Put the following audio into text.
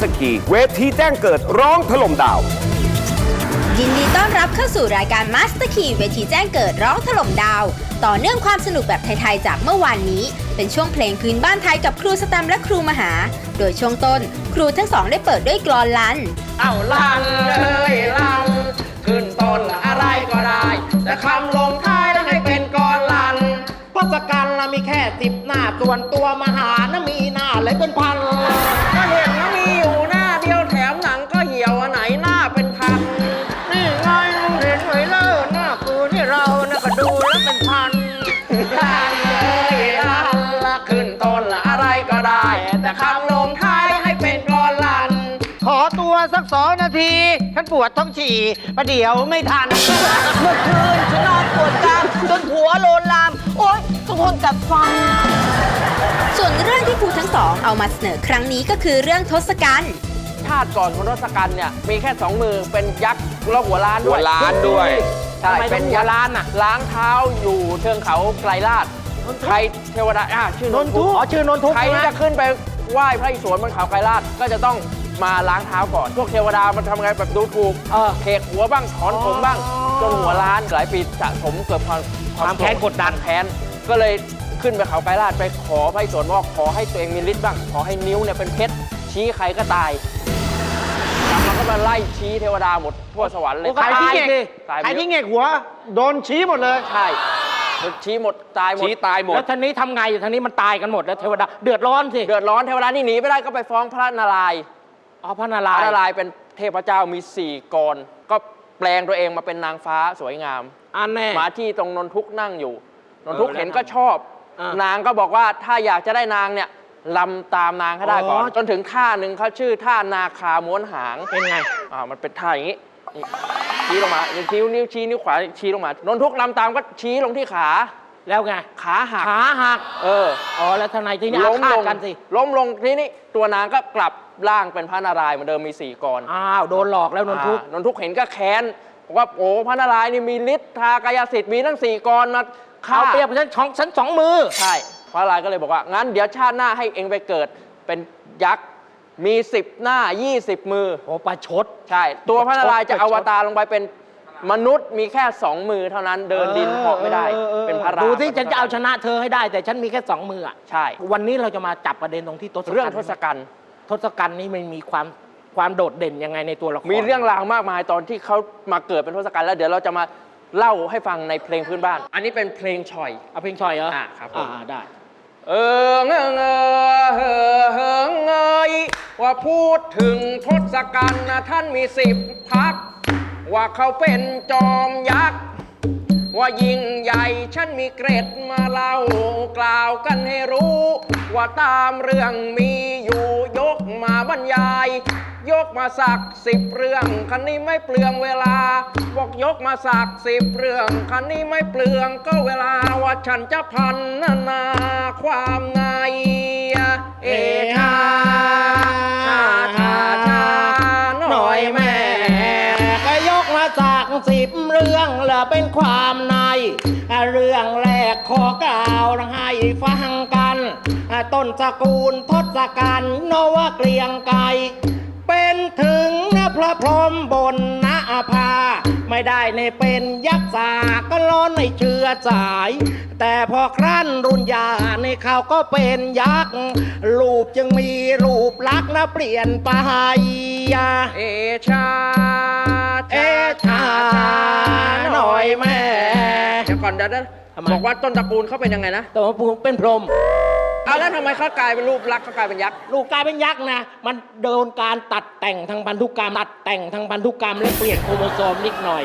สคีเวทีแจ้งเกิดร้องถล่มดาว ยินดีต้อนรับเข้าสู่รายการ Master Key เวทีแจ้งเกิดร้องถล่มดาว ต่อเนื่องความสนุกแบบไทย ๆ จากเมื่อวานนี้ เป็นช่วงเพลงพื้นบ้านไทยกับครูสแตมป์และครูมหา โดยช่วงต้น ครูทั้งสองได้เปิดด้วยกลอนลัน เอาลันเลยลันขึ้นต้นอะไรก็ได้ แต่คำลงท้ายแล้วให้เป็นกรลันพศกัณฐ์ละมีแค่สิบหน้าส่วนตัวมหานะมีหน้าเลยเป็นพัน องนาที ฉันปวดท้องฉี่ประเดี๋ยวไม่ทัน เมื่อคืนฉันนอนปวดกรามจนหัวโลนลาม โอ๊ยต้องทนกัดฟันส่วนเรื่องที่ครูทั้งสองเอามาเสนอครั้งนี้ก็คือเรื่องทศกัณฐ์ชาติก่อนของทศกัณฐ์เนี่ยมีแค่สองมือเป็นยักษ์แล้วหัวล้านด้วยหัวล้านด้วยใช่เป็นหัวล้านน่ะล้างเท้าอยู่เชิงเขาไกลลาดใครเทวดาอ่าชื่อนนทุกอ๋อชื่อนนทุกใครที่จะขึ้นไปไหว้พระอิศวรบนเขาไกลลาดก็จะต้อง มาล้างเท้าก่อน พวกเทวดามันทำไงแบบดูถูกเขกหัวบ้างถอนผมบ้าง จนหัวล้านหลายปีสะสมเกิดความความแค้นกดดันแค้นก็เลยขึ้นไปเขาไกลลาดไปขอพระอิศวรว่าขอให้ตัวเองมีฤทธิ์บ้าง ขอให้นิ้วเนี่ยเป็นเพชรชี้ใครก็ตายแล้วก็มาไล่ชี้เทวดาหมดทั่วสวรรค์เลยใครที่เงกตายใครที่เงกหัว โดนชี้หมดเลยใช่ชี้หมดตายหมดชี้ตายหมดแล้วทางนี้ทำไงทางนี้มันตายกันหมดแล้วเทวดาเดือดร้อนสิเดือดร้อนเทวดานี่หนีไม่ได้ก็ไปฟ้องพระนารายณ์ อ๋อพระนาพราระยนารายณ์ณ์เป็นเทพเจ้ามีสี่กรก็แปลงตัวเองมาเป็นนางฟ้าสวยงาม อันแน่มาที่ตรงนนทุกข์นั่งอยู่ นนทุกข์เออแล้วเห็นก็ชอบ อะนางก็บอกว่าถ้าอยากจะได้นางเนี่ยลำตามนางให้ได้ก่อน อ๋อ จนถึงท่าหนึ่งเขาชื่อท่านาคาม้วนหางเป็นไง อ่ามันเป็นท่าอย่างนี้นี่ชี้ลงมานิ้วนิ้วชี้นิ้วขวาชี้ลงมานนทุกลำตามก็ชี้ลงที่ขา แล้วไงขาหัก ขาหักเออ อ๋อแล้วทนายที่นี่อาล้มฆาลตงกันสิล้มลงทีนี้ตัวนางก็กลับร่างเป็นพระนารายณ์เหมือนเดิมมีสี่กรอ้าวโดนหลอกแล้วนนทุกข์อ่านนทุกข์เห็นก็แค้นบอกว่าโอ้พระนารายณ์นี่มีฤทธิ์ทากายสิทธิ์มีทั้งสี่กรมาฆ่าเอาเปรียบฉันสองฉันสองมือ ใช่พระนารายณ์ก็เลยบอกว่างั้นเดี๋ยวชาติหน้าให้เองไปเกิดเป็นยักษ์มีสิบหน้า20มือ โอ้ประชด ใช่ ตัวพระนารายณ์จะประชด อวตารลงไปเป็น มนุษย์มีแค่สองมือเท่านั้นเดินดินเหาะไม่ได้ออออเป็นพระรามดูที่ฉันจะเอาชนะเธอให้ได้ แต่ฉันมีแค่สองมืออะใช่ วันนี้เราจะมาจับประเด็นตรงที่ทศกัณฐ์เรื่องทศกัณฐ์ทศกัณฐ์นี่มันมีความความโดดเด่นยังไงในตัวละครมีเรื่องราวมากมายตอนที่เขามาเกิดเป็นทศกัณฐ์แล้วเดี๋ยวเราจะมาเล่าให้ฟังในเพลงพื้นบ้าน อันนี้เป็นเพลงฉ่อยเอาเพลงชอยเหรออะครับผมอ่าได้เออเงอเงอเฮอเฮิงเงยว่าพูดถึงทศกัณฐ์นะท่านมีสิบพัก ว่าเขาเป็นจอมยักษ์ ว่ายิ่งใหญ่ฉันมีเกร็ดมาเล่ากล่าวกันให้รู้ ว่าตามเรื่องมีอยู่ยกมาบรรยาย ยกมาสักสิบเรื่องคันนี้ไม่เปลืองเวลา บอกยกมาสักสิบเรื่องคันนี้ไม่เปลืองก็เวลาว่าฉันจะพันนานาความในเอชา ยกมาจากสิบเรื่องละเป็นความใน เรื่องแรกขอกล่าวให้ฟังกัน ต้นสกุลทศกัณฐ์นวเกลียงไกรเป็นถึงพระพรหมบนนาภา ไม่ได้ในเป็นยักษ์สาก็ล้อนในเชื้อสาย แต่พอครั้นรุ่นยาในเขาก็เป็นยักษ์รูปจึงมีรูปลักษณ์นะเปลี่ยนไปเอชา เอชาหน่อยแม่เดี๋ยวก่อนเดี๋ยวนะทำไมบอกว่าต้นตระกูลเขาเป็นยังไงนะ แต่ว่าผมเป็นพรหม เอาแล้วทำไมเขากลายเป็นรูปลักษณ์เขากลายเป็นยักษ์ลูกกลายเป็นยักษ์นะ มันโดนการตัดแต่งทางพันธุกรรมตัดแต่งทางพันธุกรรมและเปลี่ยนโครโมโซมนิดหน่อย